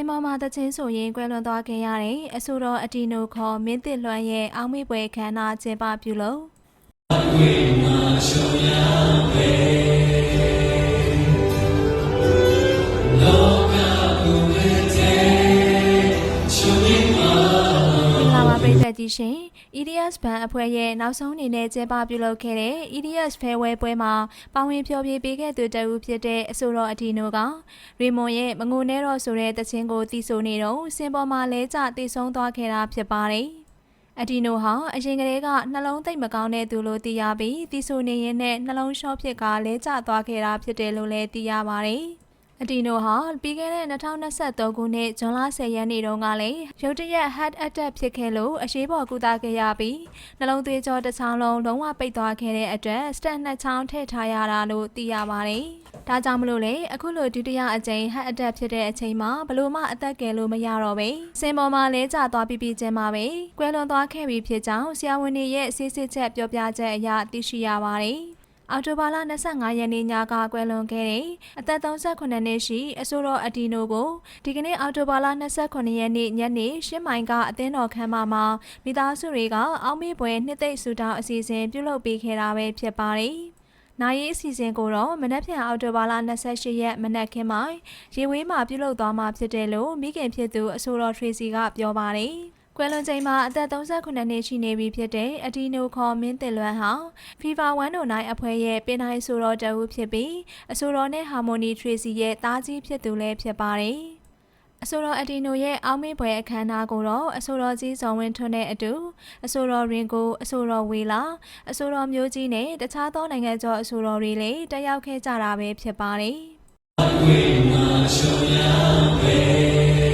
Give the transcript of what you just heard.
င်မောမှာတချင်းဆိုရင်ကွဲလွန်သွားခဲ့ရတဲ့အဆိုတော်အတီနိုခေါ်မင်းတစ်လွမ်းရဲ့အောက်မေ့ပွဲခမ်းနားကျင်းပပြုလို့မင်္ဂလာပါ ပရိသတ်ကြီးရှင် EDS ဘန်အဖွဲ့ရဲ့နောက်ဆုံးအနေနဲ့ကျင်းပပြုလုပ်ခဲ့တဲ့ EDS Farewell ပွဲမှာပါဝင်ဖျော်ဖြေပေးခဲ့သူတဦးဖြစ်တဲ့အဆိုတော်အတီနိုကရီမွန်ရဲ့မငိုနဲ့တော့ဆိုတဲ့တခြင်းကိုတီးဆိုနေတော့စင်ပေါ်မှာလဲကျတည်ဆုံးသွားခဲ့တာဖြစ်ပါတယ်။အတီနိုဟာအရင်ကတည်းကနှလုံးသိပ်မကောင်းတဲ့သူလို့သိရပြီးတီးဆိုနေရင်နဲ့နှလုံးလျှော့ဖြစ်ကလဲကျသွားခဲ့တာဖြစ်တယ်လို့လည်းသိရပါတယ်။ အတီနိုဟာပြီးခဲ့တဲ့2023ခုနှစ်ဇွန်လ10ရက်နေ့တုန်းကလည်းရုတ်တရက် heart attack ဖြစ်ခဲ့လို့အရေးပေါ်ကုသခဲ့ရပြီးနှလုံးသွေးကြောတစ်ချောင်းလုံးလုံးဝပိတ်သွားခဲ့တဲ့အတွက် stent နှစ်ချောင်းထည့်ထားရတာလို့သိရပါတယ်။ဒါကြောင့်မလို့လေအခုလိုဒုတိယအကြိမ် heart attack ဖြစ်တဲ့အချိန်မှာဘလို့မှအသက်ကယ်လို့မရတော့ပဲစင်ပေါ်မှာလဲကျသွားပြီးပြီးချင်းမှာပဲကွဲလွန်သွားခဲ့ပြီဖြစ်ကြောင်းဆရာဝန်တွေရဲ့ဆေးစစ်ချက်ပြောပြချက်အရသိရှိရပါတယ်။ အော်တိုဘာလ25ရက်နေ့ညကကွယ်လွန်ခဲ့တဲ့အသက်38နှစ်ရှိအဆိုတော်အတီနိုကိုဒီကနေ့အော်တိုဘာလ29ရက်နေ့ညနေ10မိုင်ကအသင်းတော်ခမ်းမမှာမိသားစုတွေကအောက်မေ့ပွဲနှစ်သိမ့်ဆူတောင်းအစီအစဉ်ပြုလုပ်ပေးခဲ့တာပဲဖြစ်ပါတယ်။နိုင်ရေးအစီအစဉ်ကိုတော့မနက်ဖြန်အော်တိုဘာလ28ရက်မနက်ခင်းမှာရေဝေးမှာပြုလုပ်သွားမှာဖြစ်တယ်လို့မိခင်ဖြစ်သူအဆိုတော် Tracy ကပြောပါတယ်။ ကွယ်လွန်ချိန်မှာအသက်38နှစ်ရှိနေပြီဖြစ်တဲ့အဒီနိုခေါ်မင်းတင်လွန်းဟာ FIFA 109အဖွဲ့ရဲ့ပင်တိုင်းဆိုတော်တဦးဖြစ်ပြီးအဆိုတော်နဲ့ Harmony Tracy ရဲ့သားကြီးဖြစ်သူလည်းဖြစ်ပါတယ်။အဆိုတော်အဒီနိုရဲ့အောက်မေ့ပွဲအခမ်းအနားကိုတော့အဆိုတော်ကြီးဇော်ဝင်းထွန်းနဲ့အတူအဆိုတော်ရင်ကိုအဆိုတော်ဝေလာအဆိုတော်မျိုးကြီးနဲ့တခြားသောနိုင်ငံကျော်အဆိုတော်တွေလည်းတက်ရောက်ခဲ့ကြတာပဲဖြစ်ပါတယ်။